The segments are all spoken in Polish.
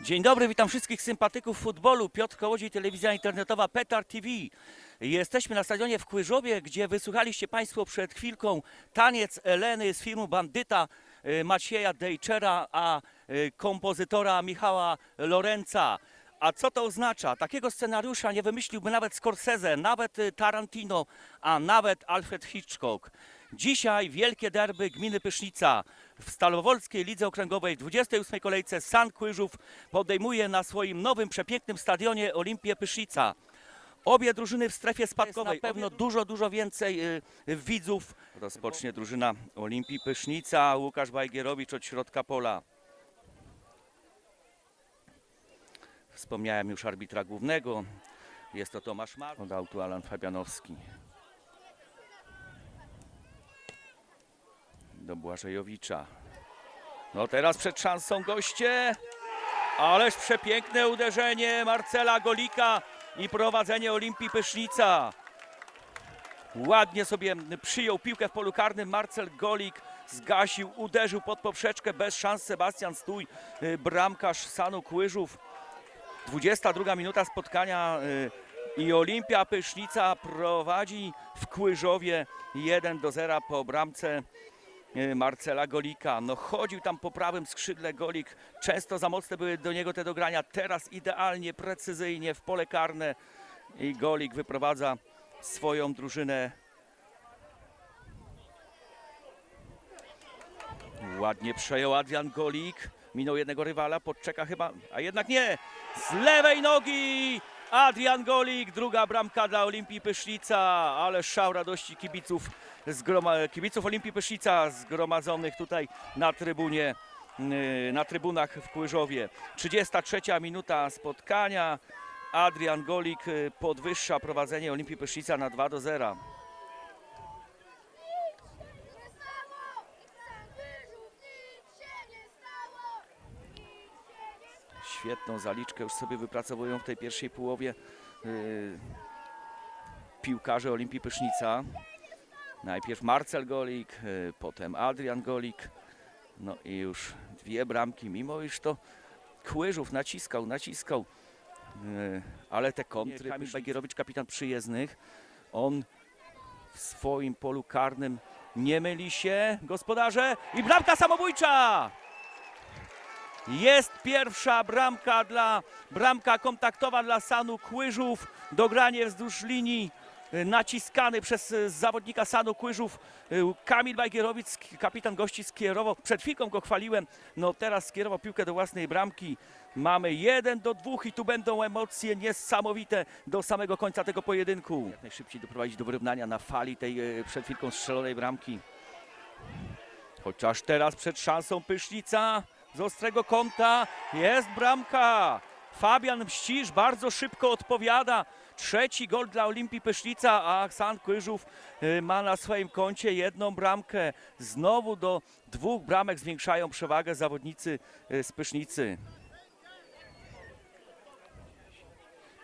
Dzień dobry, witam wszystkich sympatyków futbolu. Piotr Kołodziej, telewizja internetowa Petar TV. Jesteśmy na stadionie w Kłyżowie, gdzie wysłuchaliście Państwo przed chwilką taniec Eleny z filmu Bandyta y, Macieja Dejczera, a y, kompozytora Michała Lorenza. A co to oznacza? Takiego scenariusza nie wymyśliłby nawet Scorsese, nawet y, Tarantino, a nawet Alfred Hitchcock. Dzisiaj wielkie derby gminy Pysznica w Stalowolskiej Lidze Okręgowej w 28 kolejce San Kłyżów podejmuje na swoim nowym, przepięknym stadionie Olimpię Pysznica. Obie drużyny w strefie spadkowej. Na pewno dużo, dużo więcej y, widzów. Rozpocznie drużyna Olimpii Pysznica. Łukasz Bajgierowicz od środka pola. Wspomniałem już arbitra głównego. Jest to Tomasz Mar. Od autu Alan Fabianowski. Do Błażejowicza. No teraz przed szansą goście. Ależ przepiękne uderzenie Marcela Golika i prowadzenie Olimpii Pysznica. Ładnie sobie przyjął piłkę w polu karnym Marcel Golik. Zgasił, uderzył pod poprzeczkę bez szans Sebastian Stój, y, bramkarz Sanu Kłyżów. 22 minuta spotkania y, i Olimpia Pysznica prowadzi w Kłyżowie 1 do 0 po bramce y, Marcela Golika. No chodził tam po prawym skrzydle Golik. Często za mocne były do niego te dogrania. Teraz idealnie, precyzyjnie w pole karne i Golik wyprowadza swoją drużynę. Ładnie przejął Adrian Golik. Minął jednego rywala, podczeka chyba, a jednak nie. Z lewej nogi Adrian Golik, druga bramka dla Olimpii Pysznica, ale szał radości kibiców, zgroma, kibiców Olimpii Pysznica zgromadzonych tutaj na trybunie, yy, na trybunach w Kłyżowie. 33 minuta spotkania. Adrian Golik yy, podwyższa prowadzenie Olimpii Pysznica na 2 do 0. Świetną zaliczkę już sobie wypracowują w tej pierwszej połowie yy, piłkarze Olimpii Pysznica. Najpierw Marcel Golik, yy, potem Adrian Golik. No i już dwie bramki, mimo iż to Kłyżów naciskał, naciskał. Yy, ale te kontry, Kamil Bagierowicz, kapitan przyjezdnych, on w swoim polu karnym nie myli się, gospodarze, i bramka samobójcza! Jest pierwsza bramka dla bramka kontaktowa dla Sanu Kłyżów. Dogranie wzdłuż linii y, naciskany przez y, zawodnika Sanu Kłyżów y, Kamil Bajgierowicz, kapitan gości skierował. Przed chwilką go chwaliłem, no teraz skierował piłkę do własnej bramki. Mamy jeden do dwóch i tu będą emocje niesamowite do samego końca tego pojedynku. Jak najszybciej doprowadzić do wyrównania na fali tej przed chwilką strzelonej bramki. Chociaż teraz przed szansą Pysznica z ostrego kąta jest bramka. Fabian Mścisz bardzo szybko odpowiada. Trzeci gol dla Olimpii Pysznica, a San Kłyżów y, ma na swoim koncie jedną bramkę. Znowu do dwóch bramek zwiększają przewagę zawodnicy y, z Pysznicy.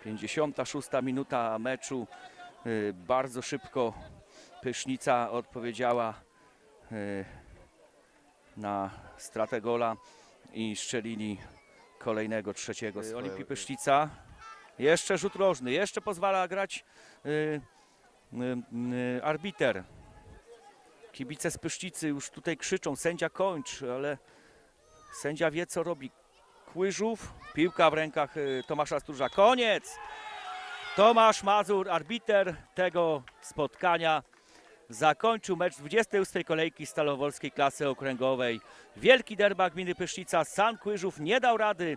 56 minuta meczu. Y, Bardzo szybko Pysznica odpowiedziała na stratę gola i strzelili kolejnego, trzeciego. z Olimpii Pysznica. Jeszcze rzut rożny, jeszcze pozwala grać y, y, y, arbiter. Kibice z Pysznicy już tutaj krzyczą, sędzia kończ, ale sędzia wie co robi. Kłyżów, piłka w rękach y, Tomasza Sturża. Koniec! Tomasz Mazur, arbiter tego spotkania, zakończył mecz 28 kolejki Stalowolskiej klasy okręgowej. Wielki derba gminy Pysznica. San Kłyżów nie dał rady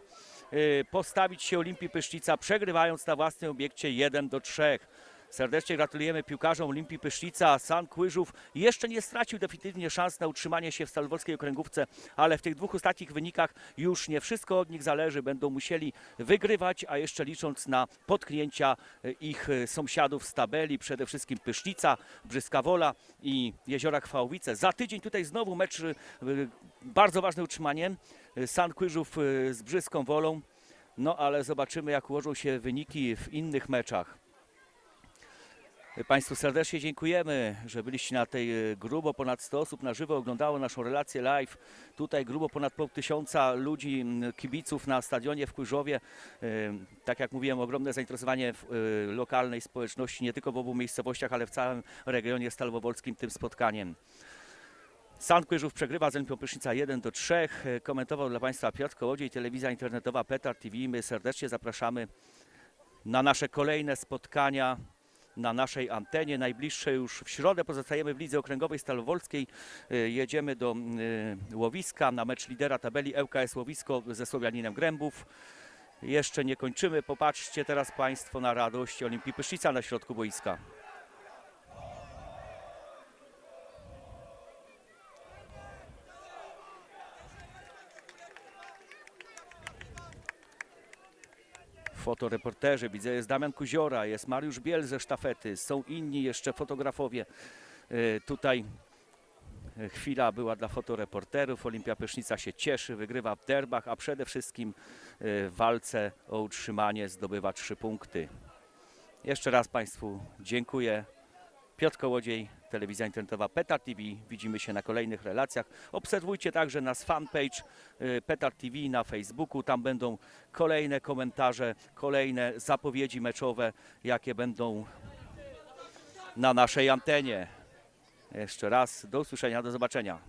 y, postawić się Olimpii Pysznica, przegrywając na własnym obiekcie 1 do 3. Serdecznie gratulujemy piłkarzom Olimpii Pysznica. San Kłyżów jeszcze nie stracił definitywnie szans na utrzymanie się w Stalowolskiej okręgówce, ale w tych dwóch ostatnich wynikach już nie wszystko od nich zależy. Będą musieli wygrywać, a jeszcze licząc na potknięcia y, ich y, sąsiadów z tabeli, przede wszystkim Pysznica, Brzyska Wola i Jeziora Chwałowice. Za tydzień tutaj znowu mecz, y, bardzo ważne utrzymanie. San Kłyżów z Brzyską Wolą. No ale zobaczymy jak ułożą się wyniki w innych meczach. Państwu serdecznie dziękujemy, że byliście na tej e, grubo ponad 100 osób na żywo oglądało naszą relację live. Tutaj grubo ponad pół tysiąca ludzi, kibiców na stadionie w Kujrzowie. E, Tak jak mówiłem, ogromne zainteresowanie e, lokalnej społeczności, nie tylko w obu miejscowościach, ale w całym regionie stalowolskim tym spotkaniem. Stan Kujrzów przegrywa z Olimpią Prysznica 1 do 3. E, Komentował dla Państwa Piotr Kołodziej, telewizja internetowa Petar TV. My serdecznie zapraszamy na nasze kolejne spotkania na naszej antenie. Najbliższe już w środę pozostajemy w Lidze Okręgowej Stalowolskiej. Y, Jedziemy do y, Łowiska na mecz lidera tabeli ŁKS Łowisko ze Słowianinem Grębów. Jeszcze nie kończymy. Popatrzcie teraz Państwo na radość Olimpii Prysznica na środku boiska. Fotoreporterzy. Widzę, jest Damian Kuziora, jest Mariusz Biel ze sztafety, są inni jeszcze fotografowie. E, Tutaj e, chwila była dla fotoreporterów. Olimpia Pysznica się cieszy, wygrywa w derbach, a przede wszystkim e, w walce o utrzymanie zdobywa trzy punkty. Jeszcze raz Państwu dziękuję. Piotr Kołodziej, telewizja internetowa Petar TV. Widzimy się na kolejnych relacjach. Obserwujcie także nasz fanpage y, Petar TV na Facebooku. Tam będą kolejne komentarze, kolejne zapowiedzi meczowe, jakie będą na naszej antenie. Jeszcze raz do usłyszenia, do zobaczenia.